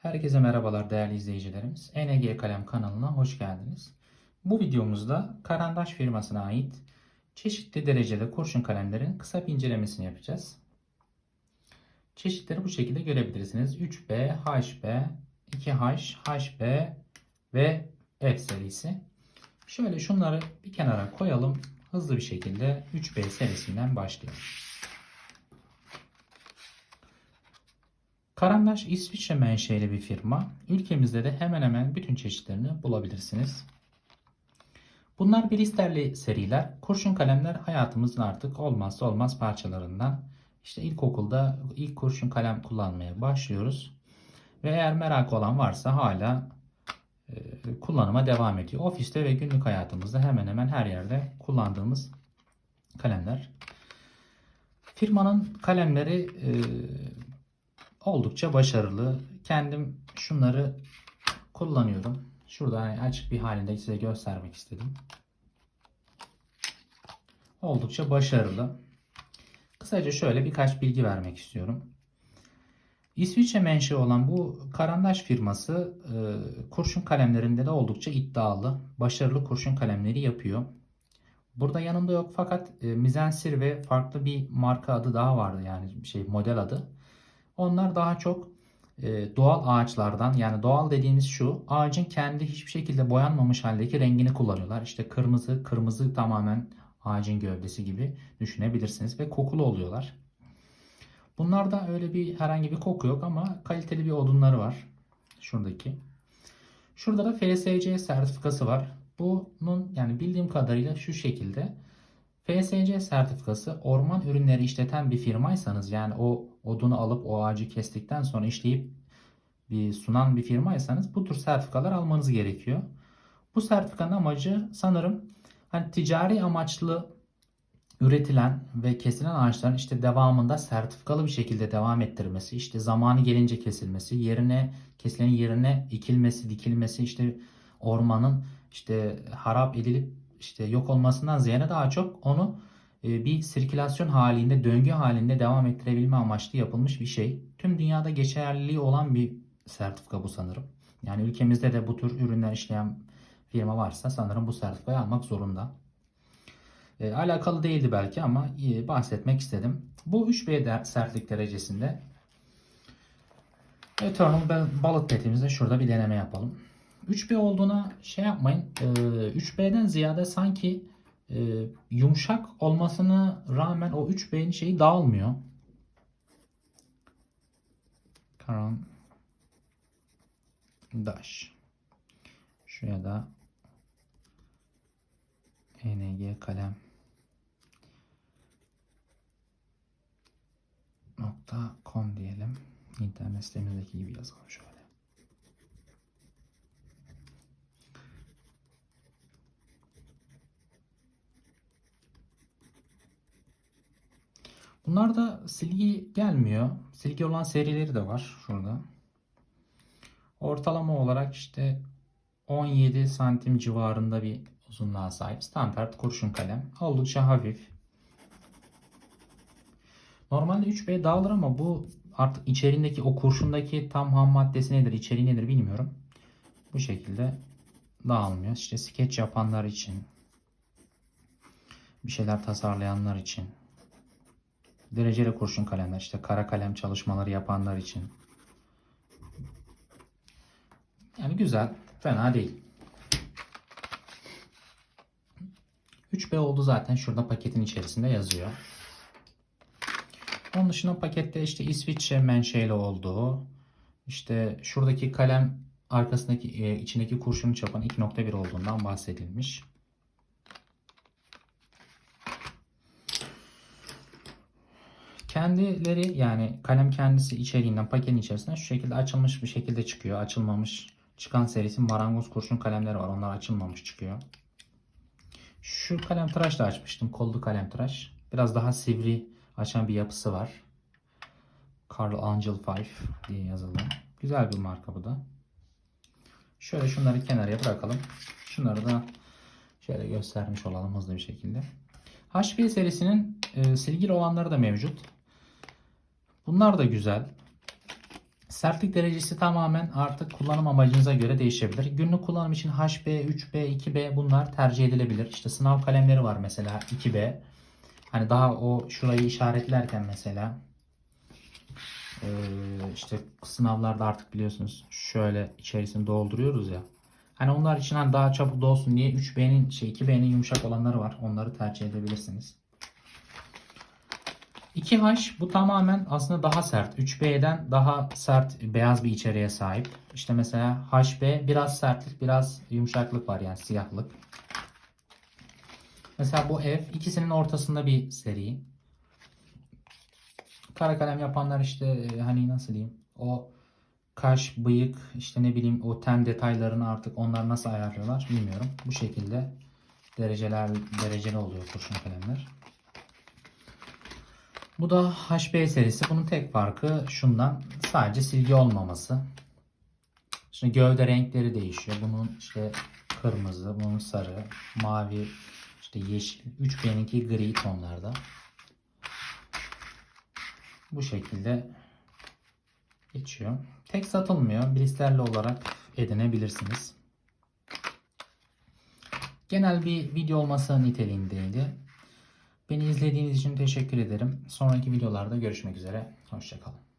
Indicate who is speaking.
Speaker 1: Herkese merhabalar değerli izleyicilerimiz. NG Kalem kanalına hoş geldiniz. Bu videomuzda Karandaş firmasına ait çeşitli derecede kurşun kalemlerin kısa bir incelemesini yapacağız. Çeşitleri bu şekilde görebilirsiniz. 3B, HB, 2H, HB ve F serisi. Şöyle şunları bir kenara koyalım. Hızlı bir şekilde 3B serisinden başlayalım. Karandaş İsviçre menşeli bir firma. Ülkemizde de hemen hemen bütün çeşitlerini bulabilirsiniz. Bunlar blisterli seriler. Kurşun kalemler hayatımızın artık olmazsa olmaz parçalarından. İşte ilkokulda ilk kurşun kalem kullanmaya başlıyoruz. Ve eğer merak olan varsa hala e, kullanıma devam ediyor. Ofiste ve günlük hayatımızda hemen hemen her yerde kullandığımız kalemler. Firmanın kalemleri e, oldukça başarılı. Kendim şunları kullanıyorum. Şurada hani açık bir halinde size göstermek istedim. Oldukça başarılı. Kısaca şöyle birkaç bilgi vermek istiyorum. İsviçre menşe olan bu Karandaş firması e, kurşun kalemlerinde de oldukça iddialı. Başarılı kurşun kalemleri yapıyor. Burada yanımda yok fakat e, Mizensir ve farklı bir marka adı daha vardı yani şey model adı. Onlar daha çok e, doğal ağaçlardan yani doğal dediğimiz şu ağacın kendi hiçbir şekilde boyanmamış haldeki rengini kullanıyorlar. İşte kırmızı, kırmızı tamamen ağacın gövdesi gibi düşünebilirsiniz ve kokulu oluyorlar. Bunlarda öyle bir herhangi bir koku yok ama kaliteli bir odunları var. Şuradaki. Şurada da FSC sertifikası var. Bunun yani bildiğim kadarıyla şu şekilde. FSC sertifikası orman ürünleri işleten bir firmaysanız yani o odunu alıp o ağacı kestikten sonra işleyip bir sunan bir firmaysanız bu tür sertifikalar almanız gerekiyor. Bu sertifikanın amacı sanırım hani ticari amaçlı üretilen ve kesilen ağaçların işte devamında sertifikalı bir şekilde devam ettirmesi, işte zamanı gelince kesilmesi, yerine kesilen yerine ekilmesi, dikilmesi, işte ormanın işte harap edilip işte yok olmasından ziyade daha çok onu bir sirkülasyon halinde, döngü halinde devam ettirebilme amaçlı yapılmış bir şey. Tüm dünyada geçerliliği olan bir sertifika bu sanırım. Yani ülkemizde de bu tür ürünler işleyen firma varsa sanırım bu sertifikayı almak zorunda. E, alakalı değildi belki ama e, bahsetmek istedim. Bu 3B de sertlik derecesinde Eternal Bullet Pet'imizde şurada bir deneme yapalım. 3B olduğuna şey yapmayın. E, 3B'den ziyade sanki e, yumuşak olmasına rağmen o 3B'nin şeyi dağılmıyor. Karan Daş. Şuraya da ENG kalem nokta com diyelim. İnternet sitemizdeki gibi yazalım şöyle. Bunlarda silgi gelmiyor. Silgi olan serileri de var şurada. Ortalama olarak işte 17 santim civarında bir uzunluğa sahip standart kurşun kalem. Oldukça hafif. Normalde 3B dağılır ama bu artık içerindeki o kurşundaki tam ham maddesi nedir, içeriği nedir bilmiyorum. Bu şekilde dağılmıyor. İşte skeç yapanlar için, bir şeyler tasarlayanlar için, dereceli kurşun kalemler, işte kara kalem çalışmaları yapanlar için. Yani güzel, fena değil. 3B oldu zaten şurada paketin içerisinde yazıyor. Onun dışında pakette işte İsviçre menşeli olduğu, işte şuradaki kalem arkasındaki e, içindeki kurşunun çapın 2.1 olduğundan bahsedilmiş. Kendileri yani kalem kendisi içeriğinden paketin içerisinden şu şekilde açılmış bir şekilde çıkıyor. Açılmamış çıkan serisi marangoz kurşun kalemleri var. Onlar açılmamış çıkıyor. Şu kalem tıraş da açmıştım. Kollu kalem tıraş. Biraz daha sivri açan bir yapısı var. Carl Angel 5 diye yazıldı. Güzel bir marka bu da. Şöyle şunları kenara bırakalım. Şunları da şöyle göstermiş olalım hızlı bir şekilde. HP serisinin e, silgili olanları da mevcut. Bunlar da güzel. Sertlik derecesi tamamen artık kullanım amacınıza göre değişebilir. Günlük kullanım için HB, 3B, 2B bunlar tercih edilebilir. İşte sınav kalemleri var mesela 2B. Hani daha o şurayı işaretlerken mesela eee, işte sınavlarda artık biliyorsunuz şöyle içerisini dolduruyoruz ya. Hani onlar için hani daha çabuk dolsun diye 3B'nin şey 2B'nin yumuşak olanları var. Onları tercih edebilirsiniz. 2H bu tamamen aslında daha sert. 3B'den daha sert beyaz bir içeriğe sahip. İşte mesela HB biraz sertlik biraz yumuşaklık var yani siyahlık. Mesela bu F ikisinin ortasında bir seri. Kara kalem yapanlar işte e, hani nasıl diyeyim o kaş, bıyık işte ne bileyim o ten detaylarını artık onlar nasıl ayarlıyorlar bilmiyorum. Bu şekilde dereceler dereceli oluyor kurşun kalemler. Bu da HB serisi. Bunun tek farkı şundan sadece silgi olmaması. Şimdi gövde renkleri değişiyor. Bunun işte kırmızı, bunun sarı, mavi, işte yeşil. 3B'ninki gri tonlarda. Bu şekilde geçiyor. Tek satılmıyor. Blisterli olarak edinebilirsiniz. Genel bir video olması niteliğindeydi. Beni izlediğiniz için teşekkür ederim. Sonraki videolarda görüşmek üzere. Hoşçakalın.